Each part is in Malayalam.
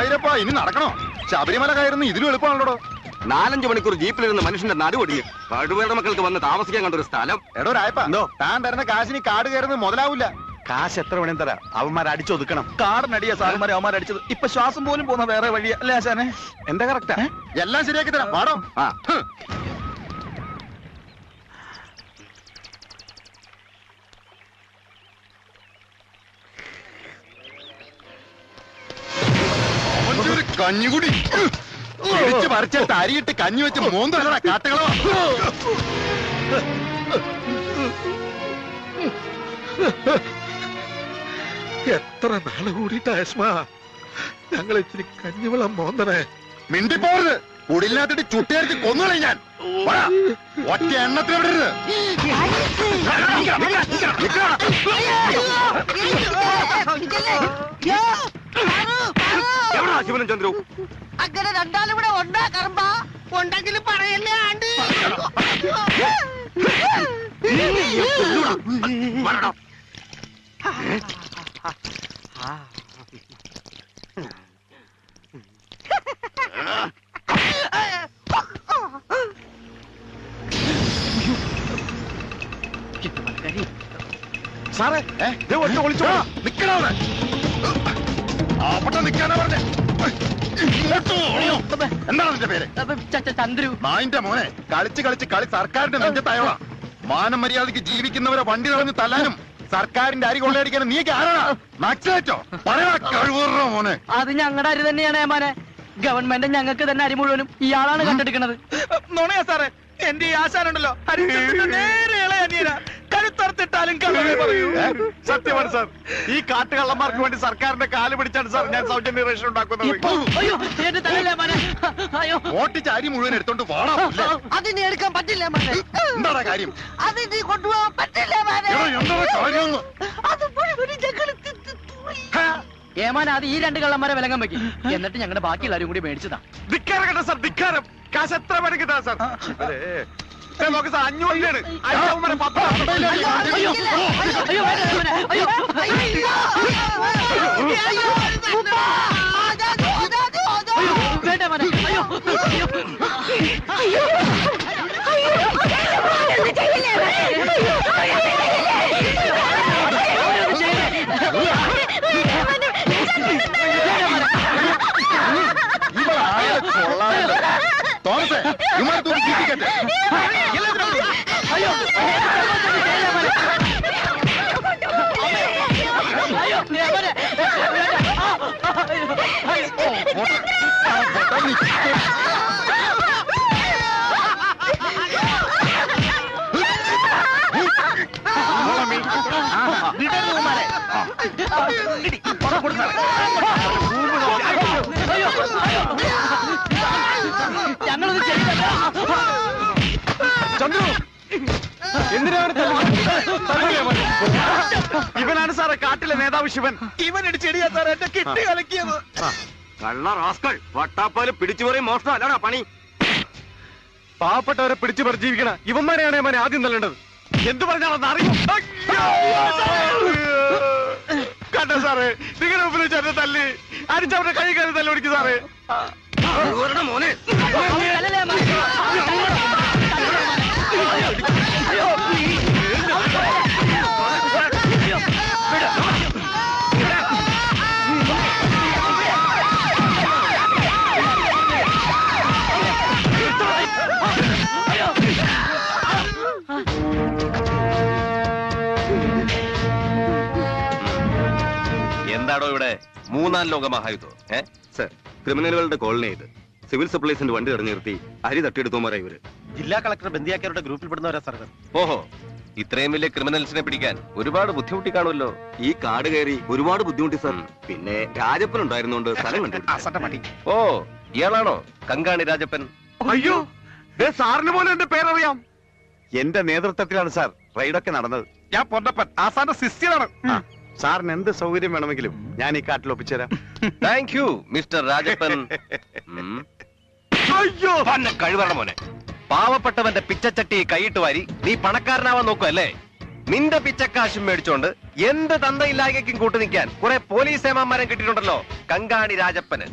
ഗുരുവായൂരപ്പ ഇനി നടക്കണോ? ശബരിമല കയറുന്ന ഇതിലും എളുപ്പമാണല്ലോ നാലഞ്ച് മണിക്കൂർ ജീപ്പിലിരുന്ന് മനുഷ്യന്റെ നടുവൊടിഞ്ഞ് പടുവേറെ മക്കൾക്ക് വന്ന് താമസിക്കാൻ കണ്ട ഒരു സ്ഥലം. എടോ രായപ്പ എന്തോ? താൻ തരുന്ന കാശിന് കാട് കയറുന്നത് മുതലാവില്ല. കാശ് എത്ര വേണേം തരാം. അവന്മാർ അടിച്ചൊതുക്കണം കാടിനടിയ സാറന്മാരെ അവന്മാരെ അടിച്ചത് ഇപ്പൊ ശ്വാസം പോലും പോകുന്ന വേറെ വഴിയാ. അല്ലേ ആശാനെ? എന്താ കറക്റ്റാ എല്ലാം ശരിയാക്കി തരാം. പാടോ ആ. കഞ്ഞികുടി പിടിച്ച് പറിച്ച തരിയിട്ട് കഞ്ഞി വെച്ച് മൂന്നുള്ള കാട്ടുകളോ എത്ര നാൾ കൂടിയിട്ട് ആസ്മ ഞങ്ങൾ ഇത്തിരി കഞ്ഞിവെള്ളം മോന്തണേ മിണ്ടിപ്പോരുത് കുടിലിനകത്തിട്ട് ചുട്ടിയരച്ച് കൊന്നുകളെ ഞാൻ. ഒറ്റ എണ്ണത്തിൽ വിടരുത് എവിടാ ശിവനും ചന്ദ്രു അങ്ങനെ രണ്ടാളും കൂടെ ഉണ്ടാക്കറമ്പ ഉണ്ടെങ്കിൽ പറയല്ലേ ആണ്ട്. സാറേ ഏ? ദേ അവിടെ നിക്കാനാ പറഞ്ഞെ. എന്താണ് നിന്റെ പേര്? ചന്ദ്രു. നായിന്റെ മോനെ. കളിച്ച് കളിച്ച് കളി സർക്കാരിന്റെ നെഞ്ചത്തായോളാ മാനം മര്യാദയ്ക്ക് ജീവിക്കുന്നവരെ വണ്ടി തടഞ്ഞ് തല്ലാനും സർക്കാരിന്റെ അരി കൊള്ളയടിക്കാനും നീ ആരാണ് നക്സലേറ്റോ പറയണ കഴിവുറോ മോനെ. അത് ഞങ്ങളുടെ അരി തന്നെയാണ് ഏമാനെ. ഗവൺമെന്റ് ഞങ്ങൾക്ക് തന്നെ അരി മുഴുവനും ഇയാളാണ് കണ്ടെടുക്കുന്നത് നുണയാ സാറേ. എന്റെ ഈ ആശാനുണ്ടല്ലോ. നേരെ ഇളയ അനിയനാ കഴുത്തറുത്തിട്ടാലും കള്ളവേ പറയൂ? സത്യമാണ് സാർ. ഈ കാട്ടുകള്ളന്മാർക്ക് വേണ്ടി സർക്കാരിന്റെ കാൽ പിടിച്ചാണ് സാർ ഞാൻ സൗജന്യ റേഷൻ ഉണ്ടാക്കുന്നത്. അയ്യോ എന്റെ തലല്ലേ മോനെ. അയ്യോ. ഓട്ടിച്ച് അരി മുഴുവൻ എടുത്തോണ്ട് വാടാ. അതിനെ എടുക്കാൻ പറ്റില്ല മോനെ. എന്താടാ കാര്യം? അത് നീ കൊണ്ടുപോകാൻ പറ്റില്ല ഏമാനാ എന്താടാ കാര്യം അത് ഈ രണ്ട് കള്ളന്മാരെ വിലങ്ങം വെക്കും. എന്നിട്ട് ഞങ്ങളുടെ ബാക്കി എല്ലാവരും കൂടി മേടിച്ചതാ. ധിക്കാരം സാർ ധിക്കാരം കാശ് എത്ര പേർക്ക് കിട്ടാ സാർ നോക്ക് സാർ അഞ്ഞൂറ് അയ്യോ പത്ത് അയ്യോ അയ്യോ അയ്യോ വേണ്ട, മോനെ, അയ്യോ അയ്യോ വേണ്ട മോനെ അയ്യോ അയ്യോ ഇവളാകെ കൊള്ളാമല്ലോ. ഇമാരെ തൂക്കി ചീറ്റിക്കട്ടെ. അയ്യോ. അയ്യോ. ഇവനാണ് സാറേ കാട്ടിലെ നേതാവ് ശിവൻ ഇവൻ ചെടിയാ സാറേ എന്റെ കിട്ടി കലക്കിയത് കള്ള റാസ്കൾ വട്ടാപ്പാൽ പിടിച്ചു പറയും മോഷണം അല്ലടാ പണി പാവപ്പെട്ടവരെ പിടിച്ചു പരിജീവിക്കണ ഇവന്മാരെയാണ് ഞാൻ ആദ്യം തല്ലേണ്ടത് എന്തു പറഞ്ഞാണെന്ന് അറിയും കണ്ട സാറേ നിങ്ങളുടെ മുമ്പിൽ വെച്ച് തല്ലി അടിച്ചവരുടെ കൈ കയറി തല്ലി ഓടിക്കും സാറേ മോനെ മൂന്നാം ലോക മഹായുദ്ധം. ഏ? സർ ക്രിമിനലുകളുടെ കോളനി ഇത്. സിവിൽ സപ്ലൈസിന്റെ വണ്ടി തടഞ്ഞു നിർത്തി അരി തട്ടിയെടുത്തോമാരാ ഇവർ. ജില്ലാ കളക്ടർ ബന്ദിയാക്കിയവരുടെ ഗ്രൂപ്പിൽപ്പെടുന്നവരാ സാർ ഓഹോ ഇത്രയും വലിയ ക്രിമിനൽസിനെ പിടിക്കാൻ ഒരുപാട് ബുദ്ധിമുട്ടി കാണുമല്ലോ. ഈ കാട് കയറി ഒരുപാട് ബുദ്ധിമുട്ടി സർ. പിന്നെ രാജപ്പൻ ഉണ്ടായിരുന്നോണ്ട് സ്ഥലം കണ്ടു ഓ ഇയാളാണോ? കങ്കാണി രാജപ്പൻ. അയ്യോ ദേ സാറിന് പോലും എന്റെ പേരറിയാം. എന്റെ നേതൃത്വത്തിലാണ് സാർ റൈഡൊക്കെ നടന്നത്. ഞാൻ പൊന്നപ്പൻ ആസാന്റെ ശിഷ്യനാണ് സാറിന് എന്ത് സൗകര്യം വേണമെങ്കിലും ഞാൻ ഈ കാട്ടിൽ ഒപ്പിച്ചുതരാം താങ്ക് യു മിസ്റ്റർ രാജപ്പൻ ഉം. അയ്യോ! പന്ന കഴിവറ മോനെ. പാവപ്പെട്ടവന്റെ പിച്ചച്ചട്ടി കൈയിട്ട് വാരി നീ പണക്കാരനാവാൻ നോക്കുവല്ലേ? നിന്റെ പിച്ചക്കാശും മേടിച്ചോണ്ട് എന്ത് തന്തയില്ലായ്ക്കും കൂട്ടു നിൽക്കാൻ കുറെ പോലീസ് സേമാന്മാരെ കിട്ടിയിട്ടുണ്ടല്ലോ കങ്കാണി രാജപ്പന്.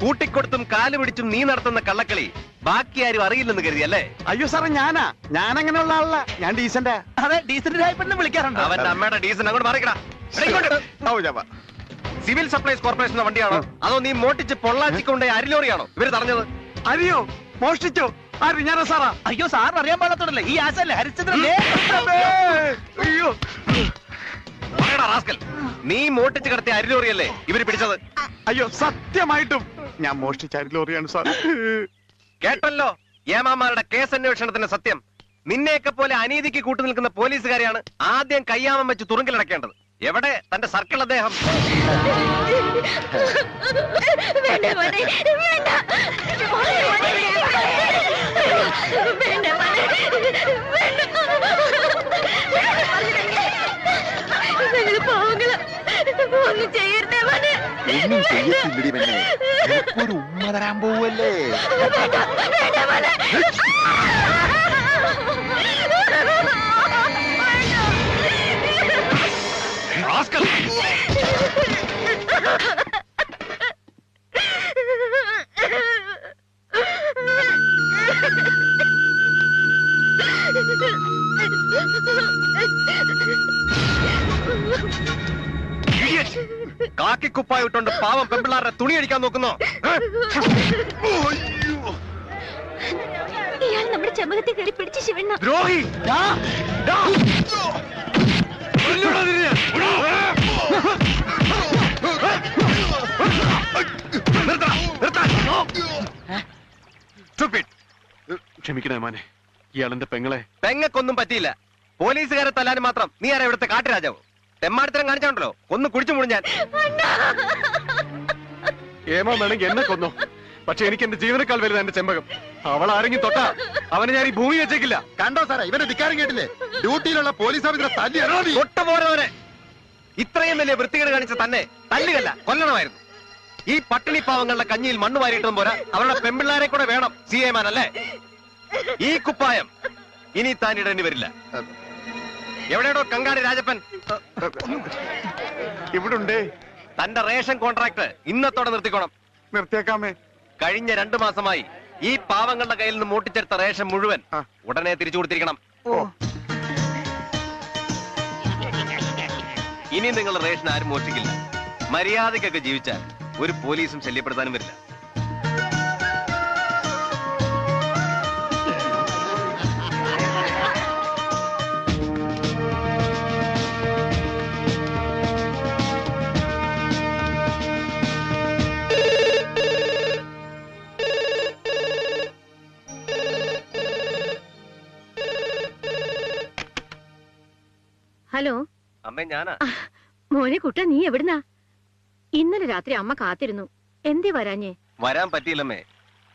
കൂട്ടിക്കൊടുത്തും കാൽ പിടിച്ചും നീ നടത്തുന്ന കള്ളക്കളി ബാക്കി ആരും അറിയില്ലെന്ന് കരുതി അല്ലേ അയ്യോ സാറേ ഞാനാ. ഞാൻ അങ്ങനെയുള്ള ആളല്ല. ഞാൻ ഡീസന്റാ. അതെ ഡീസന്റ് ടൈപ്പ് വിളിക്കാറുണ്ട്. അവന്റെ അമ്മയുടെ ഡീസൻ അങ്ങോട്ട് മാറിക്കടാ. സിവിൽ സപ്ലൈസ് കോർപ്പറേഷൻ വണ്ടിയാണോ? അതോ നീ മോട്ടിച്ച് പൊള്ളാച്ചിക്കൊണ്ട് അരിലോറിയാണോ ഇവർ തടഞ്ഞത്. അരിയോ? മോഷ്ടിച്ചോ. ഞാനാ സാറാ. അയ്യോ സാർ അറിയാൻ പാടത്തോടല്ലേ ഈ ആശല്ലേ ഹരിശ്ചന്ദ്രൻ അയ്യോ. റാസ്കൽ. നീ മോട്ടിച്ച് കടത്തിയ അരിലോറിയല്ലേ ഇവർ പിടിച്ചത്? അയ്യോ സത്യമായിട്ടും ഞാൻ മോഷ്ടിച്ച അരിലോറിയാണ് സാർ കേട്ടല്ലോ? ഏമാമാരുടെ കേസ് അന്വേഷണത്തിന്റെ സത്യം. നിന്നെയൊക്കെ പോലെ അനീതിക്ക് കൂട്ടുനിൽക്കുന്ന പോലീസുകാരെയാണ് ആദ്യം കയ്യാമം വെച്ച് തുറുങ്കിലടക്കേണ്ടത്. എവിടെ തന്റെ സർക്കിൾ അദ്ദേഹം? വേണ്ട മോനെ വേണ്ട. മോനെ, മോനെ, വേണ്ട മോനെ വേണ്ട. ഞങ്ങൾ പാവങ്ങൾ ഒന്നും ചെയ്യരുതേ മോനെ. ഒന്നും ചെയ്യത്തില്ലടി പെണ്ണെ. ഒരു ഉമ്മ തരാൻ പോവല്ലേ വേണ്ട വേണ്ട മോനെ. അടിക്കാൻ നോക്കുന്നോ? ഇയാൾ നമ്മുടെ ചെമ്പകത്തെ കയറി പിടിച്ച് ശിവണ്ണ. ദ്രോഹി. ക്ഷമിക്കണേ മോനെ. ഇയാളെന്റെ പെങ്ങളെ. പെങ്ങക്കൊന്നും പറ്റിയില്ല. പോലീസുകാരെ തല്ലാൻ മാത്രം നീ ആരാ ഇവിടുത്തെ കാട്ടുരാജാവോ? തെമ്മാടിത്തരം കാണിച്ചോണ്ടല്ലോ ഒന്ന് കുടിച്ചു മുടിഞ്ഞാൻ ഏമോ വേണമെങ്കിൽ എന്നെ കൊന്നു. പക്ഷെ എനിക്ക് എന്റെ ജീവനക്കാൾ വലുത് എന്റെ ചെമ്പകം. അവൾ ആരെങ്കിലും തൊട്ടാ അവനെ ഞാൻ ഈ ഭൂമി വെച്ചേക്കില്ല. കണ്ടോ സാറേ ഇവന്റെ ധിക്കാരം കേട്ടില്ലേ? ഡ്യൂട്ടിയിലുള്ള പോലീസ് ഓഫീസറെ തല്ലി ഇത്രയും വലിയ വൃത്തികേട് കാണിച്ച തന്നെ തല്ലുകല്ല കൊല്ലണമായിരുന്നു. ഈ പട്ടിണി പാവങ്ങളുടെ കഞ്ഞിയിൽ മണ്ണ് വാരിയിട്ടും പോരാ. അവരുടെ പെമ്പിള്ളാരെ കൂടെ വേണം സി എ മാൻ അല്ലേ? ഈ കുപ്പായം ഇനി താൻ ഇടേണ്ടി വരില്ല. എവിടെയാണോ കങ്കാടി രാജപ്പൻ? ഇവിടെ ഉണ്ടേ തന്റെ റേഷൻ കോൺട്രാക്ട് ഇന്നത്തോടെ നിർത്തിക്കോണം. നിർത്തിയേക്കാമേ. കഴിഞ്ഞ രണ്ടു മാസമായി ഈ പാവങ്ങളുടെ കയ്യിൽ നിന്ന് മൂട്ടിച്ചെടുത്ത റേഷൻ മുഴുവൻ. ഉടനെ തിരിച്ചു കൊടുത്തിരിക്കണം. ഇനി നിങ്ങൾ റേഷൻ ആരും മോഷ്ടിക്കില്ല. മര്യാദയ്ക്കൊക്കെ ജീവിച്ചാൽ ഒരു പോലീസും ശല്യപ്പെടുത്താനും വരില്ല. ഹലോ. അമ്മേ ഞാനാ. മോനെ കുട്ട നീ എവിടുന്നാ? ഇന്നലെ രാത്രി അമ്മ കാത്തിരുന്നു. എന്തേ വരാഞ്ഞേ? വരാൻ പറ്റിയില്ലമ്മേ.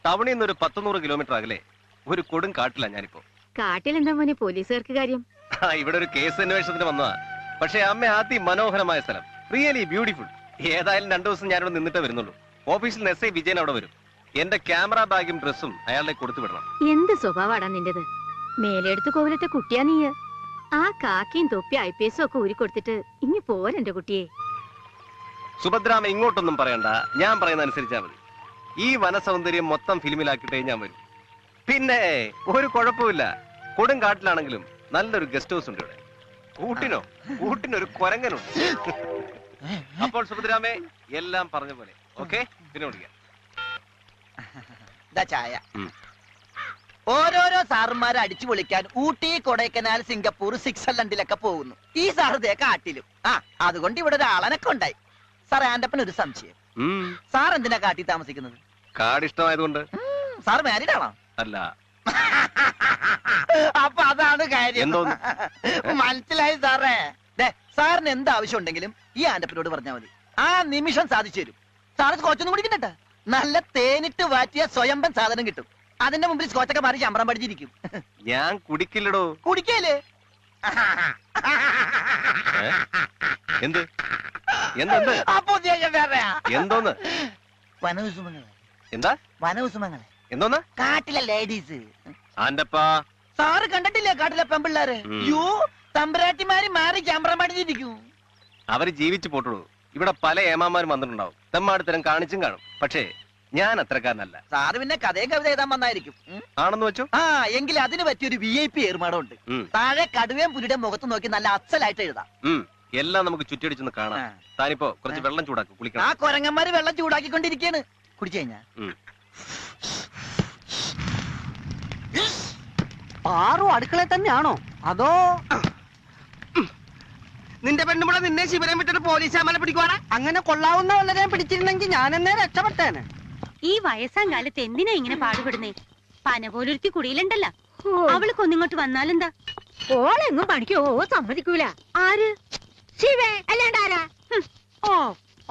ടൗണിൽ നിന്ന് ഒരു പത്തുനൂറ് കിലോമീറ്റർ അകലെ. ഒരു കൊടും കാട്ടില്ല ഞാനിപ്പോ. കാട്ടിലെന്താ മോനെ പോലീസുകാർക്ക് കാര്യം? ഇവിടെ ഒരു കേസ് അന്വേഷണത്തിന് വന്നതാ. പക്ഷെ അമ്മ അതിമനോഹരമായ സ്ഥലം. റിയലി ബ്യൂട്ടിഫുൾ ഏതായാലും രണ്ടു ദിവസം ഞാനിവിടെ നിന്നിട്ടേ വരുന്നുള്ളൂ. ഓഫീസിൽ എസ് ഐ വിജയൻ അവിടെ വരും. എന്റെ ക്യാമറ ബാഗും ഡ്രസ്സും അയാളെ കൊടുത്തു വിടണം. എന്ത് സ്വഭാവാടാ നിന്റേത്? മേലെടുത്ത് കോവിലത്തെ കുട്ടിയാ നീ ആ കാക്കയും തൊപ്പി ഐ പി എസും ഒക്കെ ഊരിക്കൊടുത്തിട്ട് ഇനി പോരെന്റെ കുട്ടിയെ. സുഭദ്രാമ ഇങ്ങോട്ടൊന്നും പറയണ്ട. ഞാൻ പറയുന്ന അനുസരിച്ചാ മതി. ഈ വനസൗന്ദര്യം മൊത്തം ഫിലിമിലാക്കിട്ടേ ഞാൻ വരും. പിന്നെ ഒരു കുഴപ്പമില്ല കൊടും കാട്ടിലാണെങ്കിലും നല്ലൊരു ഗസ്റ്റ് ഹൗസ് ഉണ്ട് ഇവിടെ. കൂട്ടിനോ കൂട്ടിനൊരു കൊരങ്ങനുണ്ട്. അപ്പോൾ സുഭദ്രാമേ എല്ലാം പറഞ്ഞ പോലെ. ഓക്കെ? പിന്നെ വിളിക്കാം. ചായ. ഓരോരോ സാറുമാരെ അടിച്ചു പൊളിക്കാൻ ഊട്ടി കൊടൈക്കനാൽ സിംഗപ്പൂർ സ്വിറ്റ്സർലൻഡിലൊക്കെ പോകുന്നു. ഈ സാറ് കാട്ടിലും. ആ അതുകൊണ്ട് ഇവിടെ ഒരു ആളനൊക്കെ ഉണ്ടായി. സാർ ആന്റപ്പൻ ഒരു സംശയം. ഉം. സാർ എന്തിനാ കാട്ടി താമസിക്കുന്നത്? കാട് ഇഷ്ടമായതുകൊണ്ട്. സാർ മാരീഡ് ആണോ? അല്ല. അപ്പൊ അതാണ് കാര്യം. എന്തോന്ന്? മനസ്സിലായി സാറേ. ദേ സാറിന് എന്ത് ആവശ്യം ഉണ്ടെങ്കിലും ഈ ആന്റപ്പനോട് പറഞ്ഞാൽ മതി. ആ നിമിഷം സാധിച്ചു തരും. സാറ് കൂടി കുടിക്കണ്ട? നല്ല തേനിട്ട് വാറ്റിയ സ്വയംഭൻ സാധനം കിട്ടും. അതിന്റെ മുമ്പിൽ സ്കോച്ചൊക്കെ മാറി ശമ്പളം പഠിച്ചിരിക്കും. ഞാൻ കുടിക്കില്ലടോ. കുടിക്കല്ലേ? എന്ത്? എന്തെന്ത് അപ്പൊ എന്തോന്ന്? വനകുസുമങ്ങളെ എന്താ? വനകുസുമങ്ങളെ എന്തോന്ന്? കാട്ടിലെ ലേഡീസ്. ആന്റപ്പാ. സാറ് കണ്ടിട്ടില്ലേ കാട്ടിലെ പെമ്പിള്ളാര്. യോ തമ്പുരാട്ടിമാര് മാറി ചമ്പറം പഠിച്ചിരിക്കും. അവർ ജീവിച്ചു പോട്ടുള്ളൂ. ഇവിടെ പല ഏമാന്മാരും വന്നിട്ടുണ്ടാവും. തെമ്മാടിത്തരം കാണിച്ചും കാണും. പക്ഷേ ഞാൻ അത്രക്കാരനല്ല. സാറ് പിന്നെ കഥയും കവിത എഴുതാൻ വന്നായിരിക്കും. ആണെന്ന് വെച്ചു? ആ എങ്കിൽ അതിന് പറ്റിയൊരു വി ഐ പി ഏർമാടം ഉണ്ട് താഴെ കടുവയും പുലിയുടെ മുഖത്ത് നോക്കി നല്ല അച്ഛലായിട്ട് എഴുതാം. എല്ലാം നമുക്ക് ചുറ്റിയടിച്ചൊന്ന് കാണാം. ആ. താനിപ്പോ കുറച്ച് വെള്ളം ചൂടാക്കും ആ കുളിക്കണം കൊരങ്ങന്മാര് വെള്ളം ചൂടാക്കിക്കൊണ്ടിരിക്കയാണ്. കുടിച്ചു കഴിഞ്ഞാ. ആറും അടുക്കളയിൽ തന്നെയാണോ? അതോ? നിന്റെ പെണ്ണുമുള്ള നിന്നെ ശിവരം വിട്ടിട്ട് പോലീസ് അമല പിടിക്കുവാണ്? അങ്ങനെ കൊള്ളാവുന്ന വല്ലരെയും പിടിച്ചിരുന്നെങ്കിൽ ഞാൻ എന്നെ രക്ഷപ്പെട്ടേനെ. ഈ വയസ്സാം കാലത്ത് എന്തിനാ ഇങ്ങനെ പാടുപെടുന്നേ? പന പോലൊരുത്തി കുടിയിലുണ്ടല്ലോ. അവൾക്ക് ഒന്നിങ്ങോട്ട് വന്നാലെന്താ? ഓളെങ്ങും പണിക്കോ സമ്മതിക്കൂല. ആര്? ശിവേ അല്ലാണ്ടാരാ ഓ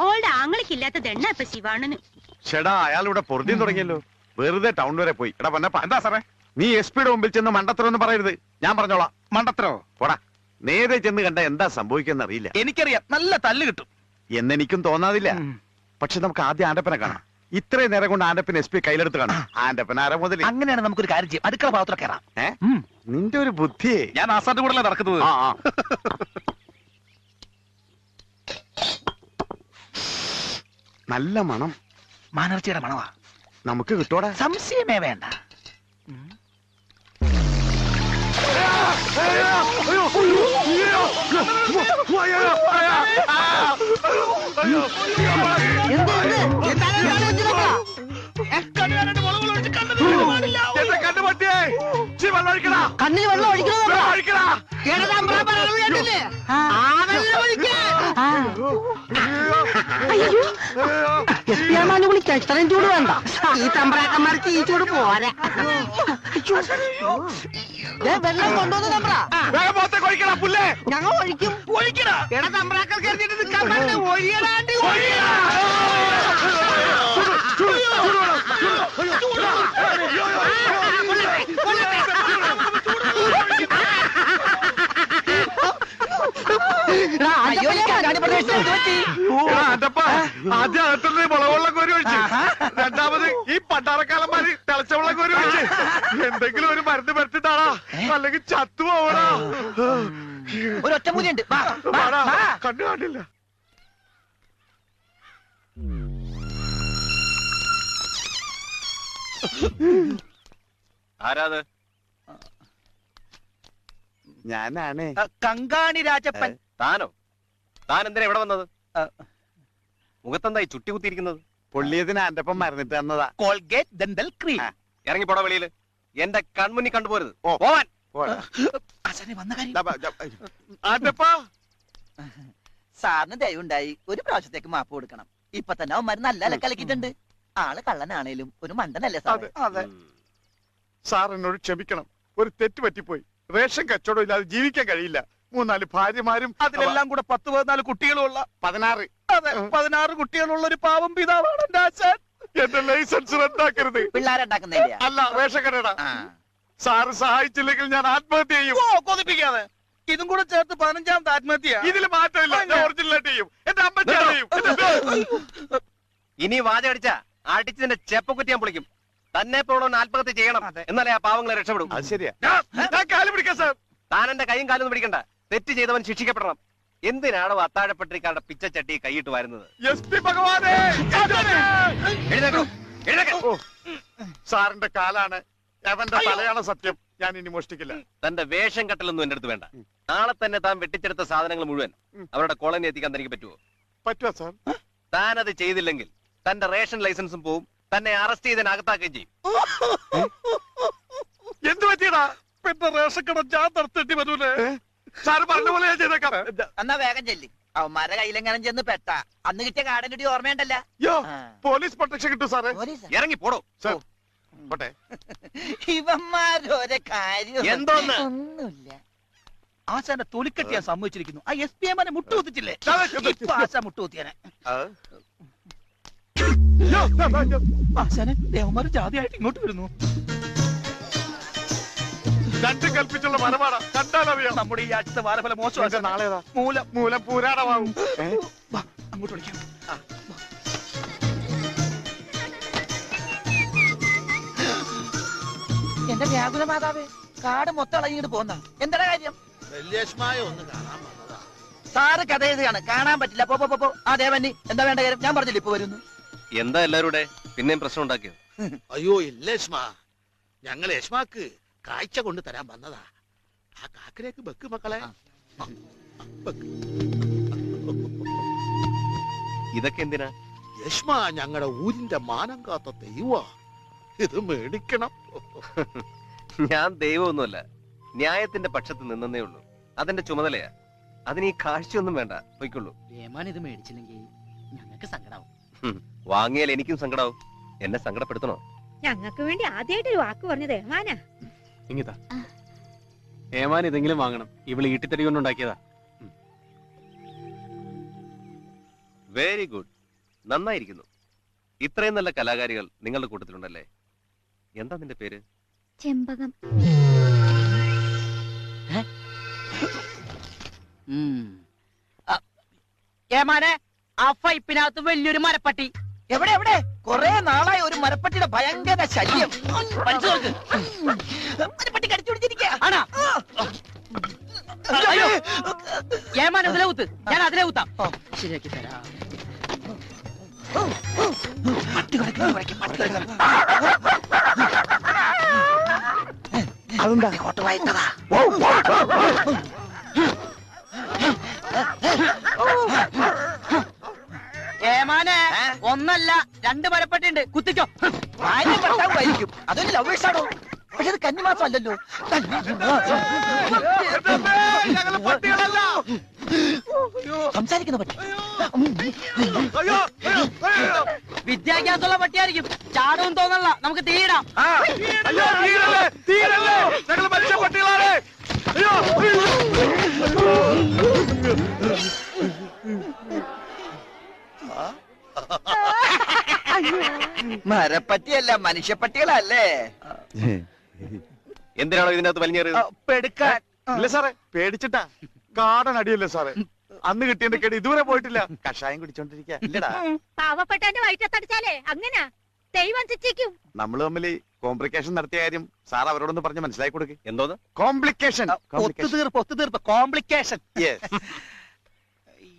ഓളുടെ ആങ്ങളിക്കില്ലാത്ത ദണ്ണ ഇപ്പൊ ശിവാണന്. ചേടാ അയാളിവിടെ പൊറുതി തുടങ്ങിയല്ലോ. വെറുതെ ടൗൺ വരെ പോയി. എടാ പൊന്നപ്പ എന്താ സാറേ? നീ എസ് പിയുടെ മുമ്പിൽ ചെന്ന് മണ്ടത്തരം എന്ന് പറയരുത്. ഞാൻ പറഞ്ഞോളാം. മണ്ടത്തരോ? പോടാ. നേരെ ചെന്ന് കണ്ട എന്താ സംഭവിക്കുന്ന അറിയില്ല എനിക്കറിയാം. നല്ല തല്ല് കിട്ടും. എന്നെനിക്കും തോന്നാതില്ല. പക്ഷെ നമുക്ക് ആദ്യം ആൻഡപ്പനെ കാണാം. ഇത്രയും നേരം കൊണ്ട് ആന്റപ്പൻ എസ് പി കയ്യിലെടുത്ത് കാണാം. ആന്റപ്പൻ ആര മുതൽ അങ്ങനെയാണ് നമുക്കൊരു കാര്യം ചെയ്യും. അടുക്കള ഭാഗത്തോടെ കയറാം. നിന്റെ ഒരു ബുദ്ധി ഞാൻ ആസാന്റെ കൂടെ നടക്കുന്നത്. നല്ല മണം. മാനർജിയുടെ മണവാ. നമുക്ക് കിട്ടോടാ. സംശയമേ വേണ്ട. എന്റെ കണ്ണിൽ വെള്ളം ഒഴിക്കണോ വെള്ളം ഒഴിക്കടാ. എത്തിയാമാനും വിളിക്കാം ഇത്രയും ചൂട് വേണ്ട. ഈ തമ്പ്രാക്കന്മാർക്ക് ഈ ചൂട് പോരാ. ദേ, വെള്ളം കൊണ്ടുവന്ന് തമ്പ്ര. പുല്ലേ. ഞങ്ങൾ ഒഴിക്കും. ഒഴിക്കടാ. എടാ തമ്പ്രാക്കൾ കരുതിയിട്ട് നിൽക്കാൻ പറ്റില്ല ഒഴിയടാണ്ട് അയ്യോ ഈ കണ്ണാടി പ്രദേശത്ത് എന്ത് പറ്റി? എടാ, ആൻഡപ്പാ, ആദ്യം അകത്തുനിന്ന് മുളകുള്ള കോരി ഒഴിച്ച് രണ്ടാമത് ഈ പണ്ടാറക്കാലന്മാര് തിളച്ച വെള്ളം കോരി ഒഴിച്ച് എന്തെങ്കിലും ഒരു മരുന്ന് പരത്തിട്ടാടാ അല്ലെങ്കിൽ ചത്തു പോവടാ ഒരു ഒറ്റമൂലിയുണ്ട് കണ്ടു കാണില്ല ആരാത്? ഞാനാണ്. കങ്കാണി രാജപ്പൻ. താനോ? താൻ എന്തിനാ ഇവിടെ വന്നത്. മുഖത്തെന്തായി ചുട്ടി കുത്തിയിരിക്കുന്നത്? പൊള്ളിയതിന് ആൻഡപ്പം മരുന്നിട്ട് തന്നതാ. Colgate dental cream. ഇറങ്ങി പോടാ വെളിയിൽ. എന്റെ കൺമുന്നിൽ കണ്ടുപോരുത്. ഓ. പോവാൻ. സാറിന് ദയവുണ്ടായി. ഒരു പ്രാവശ്യത്തേക്ക് മാപ്പ് കൊടുക്കണം. ഇപ്പൊ തന്നെ അവൻ നല്ല അല കലക്കിയിട്ടുണ്ട് ആൾ കള്ളനാണേലും ഒരു മണ്ടനല്ലേ സാറേ? അതെ. സാർ എന്നോട് ക്ഷമിക്കണം. ഒരു തെറ്റ് പറ്റിപ്പോയി. റേഷൻ കച്ചവടം ഇല്ലാതെ ജീവിക്കാൻ കഴിയില്ല. മൂന്നാൽ ഭാര്യമാരും അതിലെല്ലാം കൂടെ പത്ത് പതിനാല് കുട്ടികളുള്ള പതിനാറ്. അതെ പതിനാറ് കുട്ടികളുള്ള ഒരു പാവം പിതാവാണ് എന്റെ ആശാൻ. എന്റെ ലൈസൻസ് റദ്ദാക്കരുത്. പിള്ളേരുണ്ടാക്കുന്നില്ല. അല്ല റേഷൻ കടയുടെ. സാറ് സഹായിച്ചില്ലെങ്കിൽ ഞാൻ ആത്മഹത്യ ചെയ്യും. ഓ കൊതിപ്പിക്കാതെ. ഇതും കൂടെ ചേർത്ത് പതിനഞ്ചാമത്തെ ആത്മഹത്യ. ഇതിൽ മാറ്റമില്ല ഞാൻ ഒറിജിനലായിട്ട് ചെയ്യും. എന്റെ അമ്മ ചെയ്യും? ഇനി വാചകടിച്ച? അടിച്ച് നിന്റെ ചെപ്പക്കുറ്റി ഞാൻ പൊളിക്കും. തന്നെ പോലും ആത്മഹത്യ ചെയ്യണം. എന്നാലേ ആ പാവങ്ങളെ രക്ഷപ്പെടും. അത് ശരിയാ. താൻ എന്റെ കൈയും കാലും പിടിക്കണ്ട. തെറ്റ് ചെയ്തവൻ ശിക്ഷിക്കപ്പെടണം. എന്തിനാണോ അത്താഴപ്പെട്ടിരിക്കാരുടെ പിച്ചച്ചട്ടി കൈയിട്ട് വരുന്നത്? സാറിന്റെ കാലാണ് എവന്റെ തലയാണ് സത്യം. ഞാൻ ഇനി മോഷ്ടിക്കില്ല. തന്റെ വേഷം കെട്ടലൊന്നും എന്റെ അടുത്ത് വേണ്ട. നാളെ തന്നെ താൻ വെട്ടിച്ചെടുത്ത സാധനങ്ങൾ മുഴുവൻ അവരുടെ കോളനി എത്തിക്കാൻ തനിക്ക് പറ്റുമോ പറ്റുമോ സാർ? താൻ അത് ചെയ്തില്ലെങ്കിൽ തന്റെ റേഷൻ ലൈസൻസും പോവും. തന്നെ അറസ്റ്റ് ചെയ്തതിന് അകത്താക്കുകയും ചെയ്യും. എന്ത് പറ്റിയടാ? പിന്നെ റേഷൻ കട ഞാൻ നടത്തേണ്ടി വരൂലേ? സാറ് പറഞ്ഞ പോലെ ഞാൻ ചെയ്തേക്കാം. എന്നാ വേഗം ചെല്ലി. അവന്മാരെ കയ്യിലെങ്ങനെ ചെന്ന് പെട്ട. അന്ന് കിട്ടിയ കാടനുടി കുട്ടി ഓർമ്മയുണ്ടല്ല. യോ പോലീസ് പ്രൊട്ടക്ഷൻ കിട്ടും സാറേ. പോലീസാ? ഇറങ്ങി പോടോ. സാർ പോട്ടെ. ഇവന്മാരൊരെ കാര്യം? എന്തോന്ന്? ഒന്നുമില്ല. ആശാന്റെ തൊലിക്കെട്ടി ഞാൻ സമ്മതിച്ചിരിക്കുന്നു. ആ എസ് പി എമാനെ മുട്ടുകുത്തിച്ചില്ലേ? ഇപ്പൊ ആശാൻ മുട്ടുകുത്തിയാനെ. ദാ. ആശാനെ ജാതിയായിട്ട് ഇങ്ങോട്ട് വരുന്നു. രണ്ടും കൽപ്പിച്ചുള്ള മരമാണ് കണ്ടാലറിയാം നമ്മുടെ ഈ ആഴ്ചത്തെ വാരഫല മോശം. നാളേതാ? മൂലം. മൂലം അങ്ങോട്ട് വിളിക്കാം. എന്റെ വ്യാകുല മാതാവേ കാട് മൊത്തം ഇളകിട്ട് പോന്ന. എന്താ കാര്യം? സാറ് കഥ എഴുതുകയാണ് കാണാൻ പറ്റില്ല. പോ പോ, പോ പോ. ആ ദേവന്നി എന്താ വേണ്ട കാര്യം? ഞാൻ പറഞ്ഞില്ല ഇപ്പൊ വരുന്നു. എന്താ എല്ലാവരുടെ? പിന്നെയും പ്രശ്നം ഉണ്ടാക്കിയോ? അയ്യോ ഇല്ല യശ്മാ. ഞങ്ങൾ യശ്മാക്ക് കാഴ്ച കൊണ്ട് തരാൻ വന്നതാ. ആ കാക്കരേക്ക് ബക്ക് മക്കളെ. ഇതൊക്കെ എന്തിനാ? യശ്മ ഞങ്ങളുടെ ഊരിന്റെ മാനം കാത്ത ദൈവ. ഇത് മേടിക്കണം. ഞാൻ ദൈവമൊന്നുമല്ല. ന്യായത്തിന്റെ പക്ഷത്ത് നിന്നേ ഉള്ളൂ. അതെന്റെ ചുമതലയാ. അതിന് ഈ കാഴ്ചയൊന്നും വേണ്ട. പോയിക്കൊള്ളൂ. ഏമാൻ ഇത് മേടിച്ചില്ലെങ്കിൽ ഞങ്ങൾക്ക് സങ്കടാവും. വാങ്ങിയാൽ എനിക്കും സങ്കടാവും. എന്നെ സങ്കടപ്പെടുത്തണോ? ഞങ്ങൾക്ക് വേണ്ടി ആദ്യമായിട്ട് ഒരു വാക്ക് പറഞ്ഞത് ഏമാനാ. ഇങ്ങിതാ. ഏമാൻ ഇതെങ്കിലും വാങ്ങണം. ഇവൾ ഈട്ടിത്തടി കൊണ്ടുണ്ടാക്കിയതാ. വെരി ഗുഡ് നന്നായിരിക്കുന്നു. ഇത്രയും നല്ല കലാകാരികൾ നിങ്ങളുടെ കൂട്ടത്തിലുണ്ടല്ലേ? എന്താ നിന്റെ പേര്? ചെമ്പകം. ഉം. ഏമാനെ ആ പൈപ്പിനകത്ത് വലിയൊരു മരപ്പട്ടി. എവിടെ എവിടെ? കൊറേ നാളായി ഒരു മരപ്പട്ടിയുടെ ഭയങ്കര ശല്യം. മരപ്പട്ടി കടിച്ചു ഏമാൻ അതിലെ കുത്ത് ഞാൻ അതിലെ ഊത്താം. ശരിയാക്കി തരാം. അതെന്താ? കോട്ട വായിട്ടതാ. ഏമാനെ ഒന്നല്ല രണ്ട് മരപ്പെട്ടിണ്ട് കുത്തിക്കോ. ഭർത്താവായിരിക്കും അതൊരു ലവ് ആണോ? പക്ഷെ അത് കന്നിമാസം അല്ലല്ലോ സംസാരിക്കുന്ന പട്ടി. വിദ്യാഭ്യാസമുള്ള പട്ടിയായിരിക്കും. ചാടവും തോന്നല്ല നമുക്ക് തീയിടാം. മരപ്പറ്റിയല്ല മനുഷ്യപ്പട്ടികളല്ലേ? എന്തിനാണോ ഇതിനകത്ത് വലിഞ്ഞേറിയത്? പെടുക്കാൻ. ഇല്ല സാറേ പേടിച്ചിട്ടാ. കാടൻ അടിയല്ലേ സാറേ? അന്ന് കിട്ടിയതിന്റെ കേട് ഇതുവരെ പോയിട്ടില്ല. കഷായം കുടിച്ചോണ്ടിരിക്കാ. ഇല്ലടാ. പാവപ്പെട്ടവന്റെ വയറ്റത്തടിച്ചാലേ അങ്ങനാ? ദൈവം ശിക്ഷിക്കും. നമ്മൾ തമ്മിൽ കോംപ്ലിക്കേഷൻ നടത്തിയ കാര്യം സാർ അവരോടൊന്ന് പറഞ്ഞ് മനസ്സിലാക്കി കൊടുക്ക്. എന്തോന്ന്? കോംപ്ലിക്കേഷൻ ഒത്തുതീർപ്പ് ഒത്തുതീർപ്പ് കോംപ്ലിക്കേഷൻ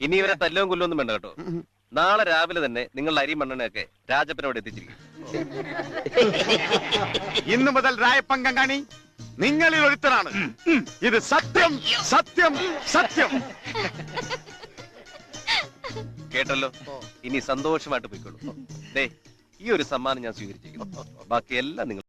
ഇനി ഇവരെ തല്ലവും കൊല്ലൊന്നും വേണ്ട കേട്ടോ. നാളെ രാവിലെ തന്നെ നിങ്ങളുടെ അരി മണ്ണെണ്ണയൊക്കെ രാജപ്പനോട് എത്തിച്ചിരിക്കും. ഇന്നു മുതൽ രായപ്പങ്കം കാണി. നിങ്ങളിൽ ഒരുത്തനാണ്. ഇത് സത്യം സത്യം സത്യം. കേട്ടല്ലോ? ഇനി സന്തോഷമായിട്ട് പോയിക്കോളൂ. ദേ ഈ ഒരു സമ്മാനം ഞാൻ സ്വീകരിച്ചിരിക്കുന്നു ബാക്കിയെല്ലാം നിങ്ങൾ